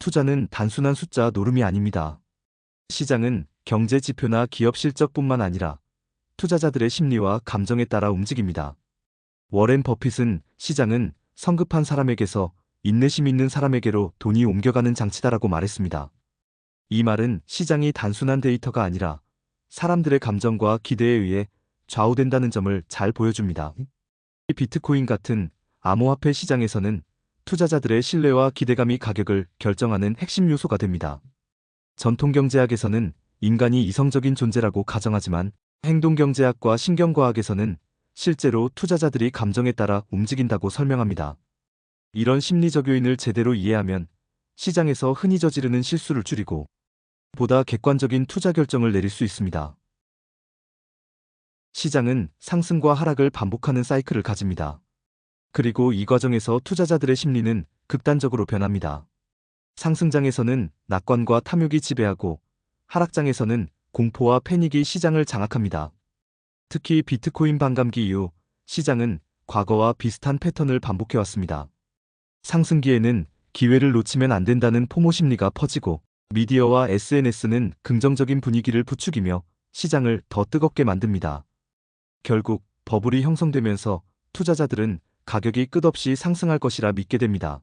투자는 단순한 숫자 노름이 아닙니다. 시장은 경제 지표나 기업 실적뿐만 아니라 투자자들의 심리와 감정에 따라 움직입니다. 워렌 버핏은 시장은 성급한 사람에게서 인내심 있는 사람에게로 돈이 옮겨가는 장치다라고 말했습니다. 이 말은 시장이 단순한 데이터가 아니라 사람들의 감정과 기대에 의해 좌우된다는 점을 잘 보여줍니다. 이 비트코인 같은 암호화폐 시장에서는 투자자들의 신뢰와 기대감이 가격을 결정하는 핵심 요소가 됩니다. 전통경제학에서는 인간이 이성적인 존재라고 가정하지만 행동경제학과 신경과학에서는 실제로 투자자들이 감정에 따라 움직인다고 설명합니다. 이런 심리적 요인을 제대로 이해하면 시장에서 흔히 저지르는 실수를 줄이고 보다 객관적인 투자 결정을 내릴 수 있습니다. 시장은 상승과 하락을 반복하는 사이클을 가집니다. 그리고 이 과정에서 투자자들의 심리는 극단적으로 변합니다. 상승장에서는 낙관과 탐욕이 지배하고 하락장에서는 공포와 패닉이 시장을 장악합니다. 특히 비트코인 반감기 이후 시장은 과거와 비슷한 패턴을 반복해왔습니다. 상승기에는 기회를 놓치면 안 된다는 포모 심리가 퍼지고 미디어와 SNS는 긍정적인 분위기를 부추기며 시장을 더 뜨겁게 만듭니다. 결국 버블이 형성되면서 투자자들은 가격이 끝없이 상승할 것이라 믿게 됩니다.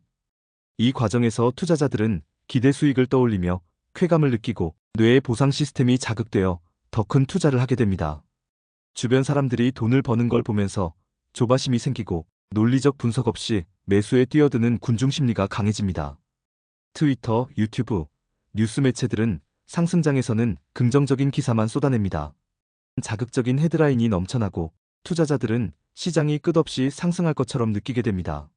이 과정에서 투자자들은 기대 수익을 떠올리며 쾌감을 느끼고 뇌의 보상 시스템이 자극되어 더 큰 투자를 하게 됩니다. 주변 사람들이 돈을 버는 걸 보면서 조바심이 생기고 논리적 분석 없이 매수에 뛰어드는 군중 심리가 강해집니다. 트위터, 유튜브, 뉴스 매체들은 상승장에서는 긍정적인 기사만 쏟아냅니다. 자극적인 헤드라인이 넘쳐나고 투자자들은 시장이 끝없이 상승할 것처럼 느끼게 됩니다.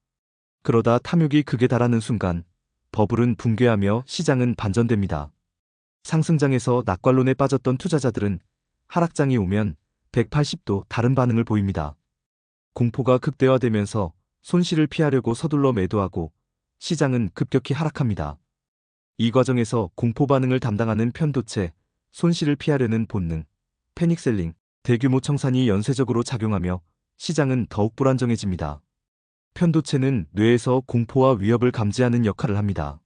그러다 탐욕이 극에 달하는 순간 버블은 붕괴하며 시장은 반전됩니다. 상승장에서 낙관론에 빠졌던 투자자들은 하락장이 오면 180도 다른 반응을 보입니다. 공포가 극대화되면서 손실을 피하려고 서둘러 매도하고 시장은 급격히 하락합니다. 이 과정에서 공포 반응을 담당하는 편도체, 손실을 피하려는 본능, 패닉셀링, 대규모 청산이 연쇄적으로 작용하며 시장은 더욱 불안정해집니다. 편도체는 뇌에서 공포와 위협을 감지하는 역할을 합니다.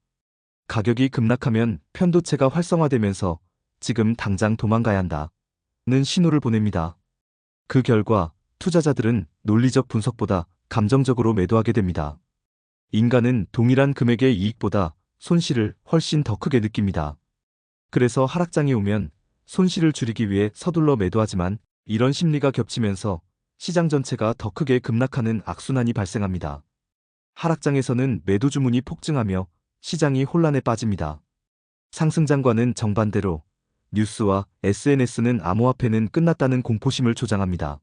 가격이 급락하면 편도체가 활성화되면서 지금 당장 도망가야 한다. 는 신호를 보냅니다. 그 결과 투자자들은 논리적 분석보다 감정적으로 매도하게 됩니다. 인간은 동일한 금액의 이익보다 손실을 훨씬 더 크게 느낍니다. 그래서 하락장이 오면 손실을 줄이기 위해 서둘러 매도하지만 이런 심리가 겹치면서 시장 전체가 더 크게 급락하는 악순환이 발생합니다. 하락장에서는 매도 주문이 폭증하며 시장이 혼란에 빠집니다. 상승장과는 정반대로 뉴스와 SNS는 암호화폐는 끝났다는 공포심을 조장합니다.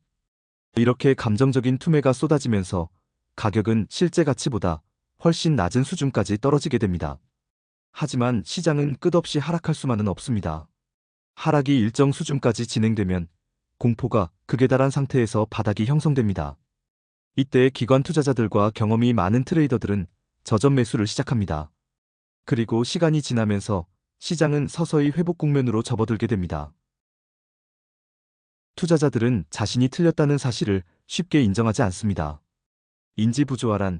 이렇게 감정적인 투매가 쏟아지면서 가격은 실제 가치보다 훨씬 낮은 수준까지 떨어지게 됩니다. 하지만 시장은 끝없이 하락할 수만은 없습니다. 하락이 일정 수준까지 진행되면 공포가 극에 달한 상태에서 바닥이 형성됩니다. 이때 기관 투자자들과 경험이 많은 트레이더들은 저점 매수를 시작합니다. 그리고 시간이 지나면서 시장은 서서히 회복 국면으로 접어들게 됩니다. 투자자들은 자신이 틀렸다는 사실을 쉽게 인정하지 않습니다. 인지 부조화란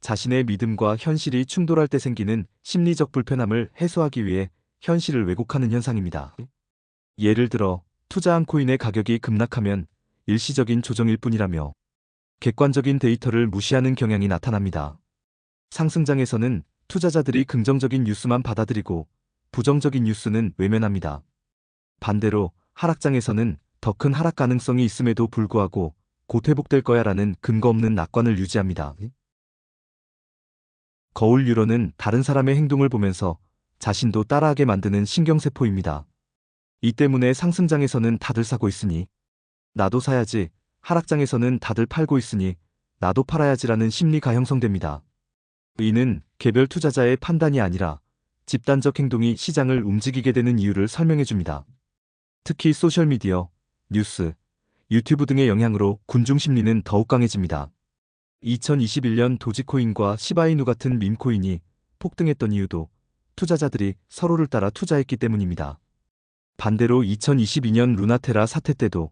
자신의 믿음과 현실이 충돌할 때 생기는 심리적 불편함을 해소하기 위해 현실을 왜곡하는 현상입니다. 예를 들어 투자한 코인의 가격이 급락하면 일시적인 조정일 뿐이라며 객관적인 데이터를 무시하는 경향이 나타납니다. 상승장에서는 투자자들이 긍정적인 뉴스만 받아들이고 부정적인 뉴스는 외면합니다. 반대로 하락장에서는 더 큰 하락 가능성이 있음에도 불구하고 곧 회복될 거야 라는 근거 없는 낙관을 유지합니다. 거울 유로는 다른 사람의 행동을 보면서 자신도 따라하게 만드는 신경세포입니다. 이 때문에 상승장에서는 다들 사고 있으니 나도 사야지, 하락장에서는 다들 팔고 있으니 나도 팔아야지라는 심리가 형성됩니다. 이는 개별 투자자의 판단이 아니라 집단적 행동이 시장을 움직이게 되는 이유를 설명해 줍니다. 특히 소셜미디어, 뉴스, 유튜브 등의 영향으로 군중 심리는 더욱 강해집니다. 2021년 도지코인과 시바이누 같은 밈코인이 폭등했던 이유도 투자자들이 서로를 따라 투자했기 때문입니다. 반대로 2022년 루나테라 사태 때도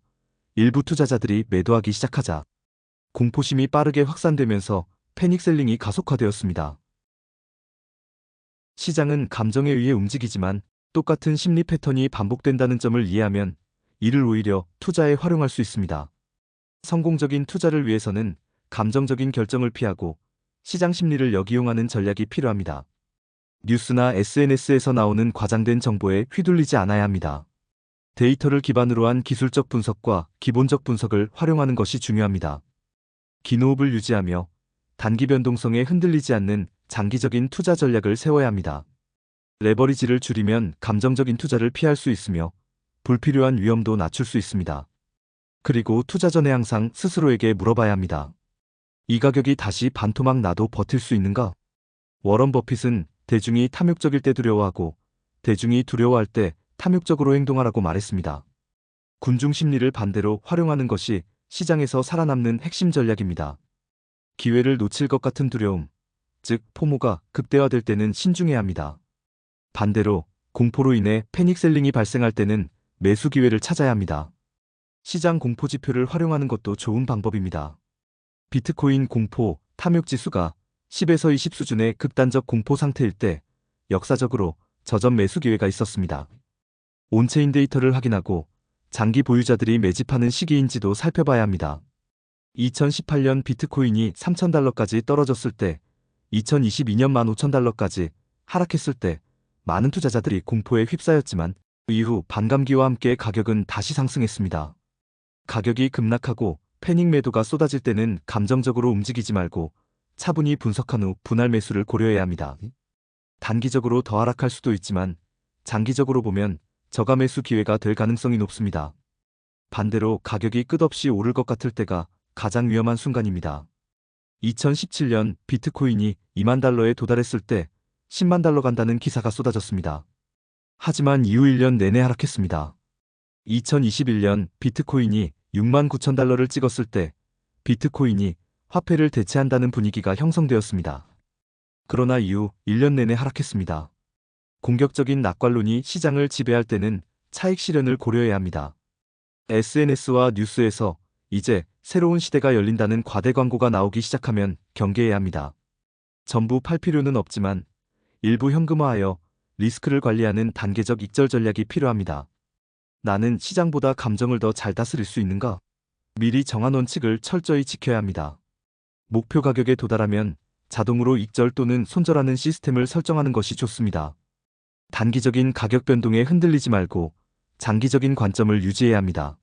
일부 투자자들이 매도하기 시작하자 공포심이 빠르게 확산되면서 패닉셀링이 가속화되었습니다. 시장은 감정에 의해 움직이지만 똑같은 심리 패턴이 반복된다는 점을 이해하면 이를 오히려 투자에 활용할 수 있습니다. 성공적인 투자를 위해서는 감정적인 결정을 피하고 시장 심리를 역이용하는 전략이 필요합니다. 뉴스나 SNS에서 나오는 과장된 정보에 휘둘리지 않아야 합니다. 데이터를 기반으로 한 기술적 분석과 기본적 분석을 활용하는 것이 중요합니다. 기노흡을 유지하며 단기 변동성에 흔들리지 않는 장기적인 투자 전략을 세워야 합니다. 레버리지를 줄이면 감정적인 투자를 피할 수 있으며 불필요한 위험도 낮출 수 있습니다. 그리고 투자 전에 항상 스스로에게 물어봐야 합니다. 이 가격이 다시 반토막 나도 버틸 수 있는가? 워런 버핏은 대중이 탐욕적일 때 두려워하고 대중이 두려워할 때 탐욕적으로 행동하라고 말했습니다. 군중 심리를 반대로 활용하는 것이 시장에서 살아남는 핵심 전략입니다. 기회를 놓칠 것 같은 두려움, 즉 포모가 극대화될 때는 신중해야 합니다. 반대로 공포로 인해 패닉셀링이 발생할 때는 매수 기회를 찾아야 합니다. 시장 공포 지표를 활용하는 것도 좋은 방법입니다. 비트코인 공포, 탐욕 지수가 10에서 20 수준의 극단적 공포 상태일 때 역사적으로 저점 매수 기회가 있었습니다. 온체인 데이터를 확인하고 장기 보유자들이 매집하는 시기인지도 살펴봐야 합니다. 2018년 비트코인이 3,000달러까지 떨어졌을 때 2022년 15,000달러까지 하락했을 때 많은 투자자들이 공포에 휩싸였지만 이후 반감기와 함께 가격은 다시 상승했습니다. 가격이 급락하고 패닉 매도가 쏟아질 때는 감정적으로 움직이지 말고 차분히 분석한 후 분할 매수를 고려해야 합니다. 단기적으로 더 하락할 수도 있지만 장기적으로 보면 저가 매수 기회가 될 가능성이 높습니다. 반대로 가격이 끝없이 오를 것 같을 때가 가장 위험한 순간입니다. 2017년 비트코인이 2만 달러에 도달했을 때 10만 달러 간다는 기사가 쏟아졌습니다. 하지만 이후 1년 내내 하락했습니다. 2021년 비트코인이 6만 9천 달러를 찍었을 때 비트코인이 화폐를 대체한다는 분위기가 형성되었습니다. 그러나 이후 1년 내내 하락했습니다. 공격적인 낙관론이 시장을 지배할 때는 차익 실현을 고려해야 합니다. SNS와 뉴스에서 이제 새로운 시대가 열린다는 과대 광고가 나오기 시작하면 경계해야 합니다. 전부 팔 필요는 없지만 일부 현금화하여 리스크를 관리하는 단계적 익절 전략이 필요합니다. 나는 시장보다 감정을 더 잘 다스릴 수 있는가? 미리 정한 원칙을 철저히 지켜야 합니다. 목표 가격에 도달하면 자동으로 익절 또는 손절하는 시스템을 설정하는 것이 좋습니다. 단기적인 가격 변동에 흔들리지 말고 장기적인 관점을 유지해야 합니다.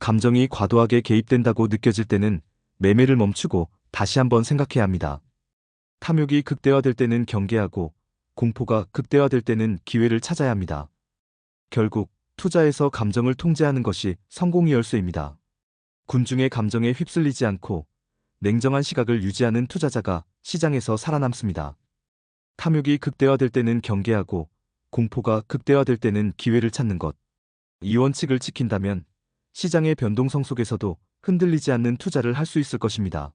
감정이 과도하게 개입된다고 느껴질 때는 매매를 멈추고 다시 한번 생각해야 합니다. 탐욕이 극대화될 때는 경계하고 공포가 극대화될 때는 기회를 찾아야 합니다. 결국 투자에서 감정을 통제하는 것이 성공의 열쇠입니다. 군중의 감정에 휩쓸리지 않고 냉정한 시각을 유지하는 투자자가 시장에서 살아남습니다. 탐욕이 극대화될 때는 경계하고 공포가 극대화될 때는 기회를 찾는 것. 이 원칙을 지킨다면 시장의 변동성 속에서도 흔들리지 않는 투자를 할 수 있을 것입니다.